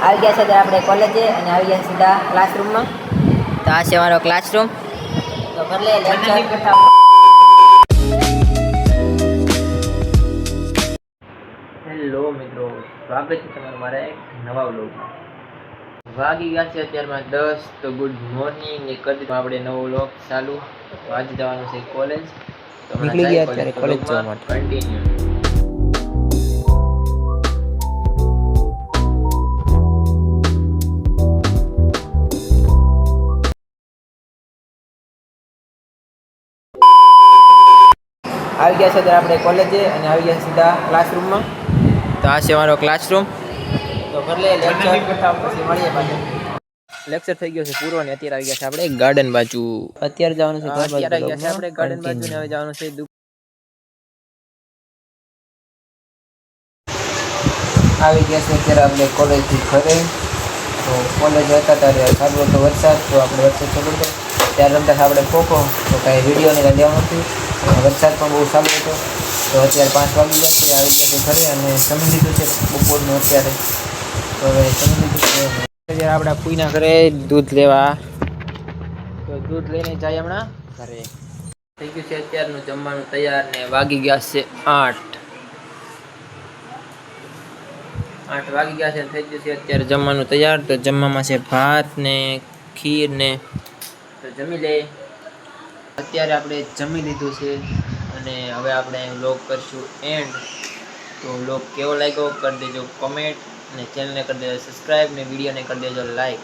આવી ગયા છે ત્યારે આપણે કોલેજે અને આવી ગયા સીધા ક્લાસરૂમમાં તો આ છે અમારો ક્લાસરૂમ તો ભલે લેક્ચર હેલો મિત્રો સ્વાગત છે તમારું મારા એક નવા વ્લોગમાં. વાગી ગયા છે અત્યારમાં દસ તો ગુડ મોર્નિંગ ને કરી આપણે નવો વ્લોગ ચાલુ. તો આજે જવાનું છે કોલેજ નીકળી ગયા અત્યારે કોલેજ જવા માટે. continue. આવી ગયા છે ત્યારે આપણે કોલેજે અને આવી ગયા સીધા ક્લાસરૂમમાં તો આ છે અમારો ક્લાસરૂમ તો લેક્ચર થઈ ગયો છે પૂરો ને અત્યારે આવી ગયા છે આપણે ગાર્ડન બાજુ. અત્યારે જવાનું છે અત્યારે આવી ગયા છે આપણે ગાર્ડન બાજુ ને હવે જવાનું છે આવી ગયા છે અત્યારે આપણે કોલેજથી ઘરે. તો કોલેજ હતા ત્યારે સારું હતો વરસાદ તો આપણે વરસાદ ચાલુ હતો ત્યારે રમતા આપણે ખોખો તો કાંઈ વીડિયો ને લેવા નથી. વરસાદ પણ બહુ સારો હતો. તો અત્યારે પાંચ વાગી ગયા છે. આવી છે ઘરે અને જમી લીધું છે બપોરનું અત્યારે. તો હવે જમી લીધું છે. આપણા કોઈના ઘરે દૂધ લેવા. તો દૂધ લઈને જાય હમણાં ઘરે. થઈ ગયું છે અત્યારનું જમવાનું તૈયાર ને વાગી ગયા છે આઠ. આઠ વાગી ગયા છે થઈ ગયું છે અત્યારે જમવાનું તૈયાર. તો જમવામાં છે ભાત ને ખીર ને. તો જમી લે. અત્યારે આપણે જમી લીધું છે અને હવે આપણે વ્લોગ કરશું એન્ડ તો વ્લોગ કેવો લાગ્યો કરી દેજો કોમેન્ટ અને ચેનલને કરી દેજો સબસ્ક્રાઈબ ને વિડીયોને કરી દેજો લાઈક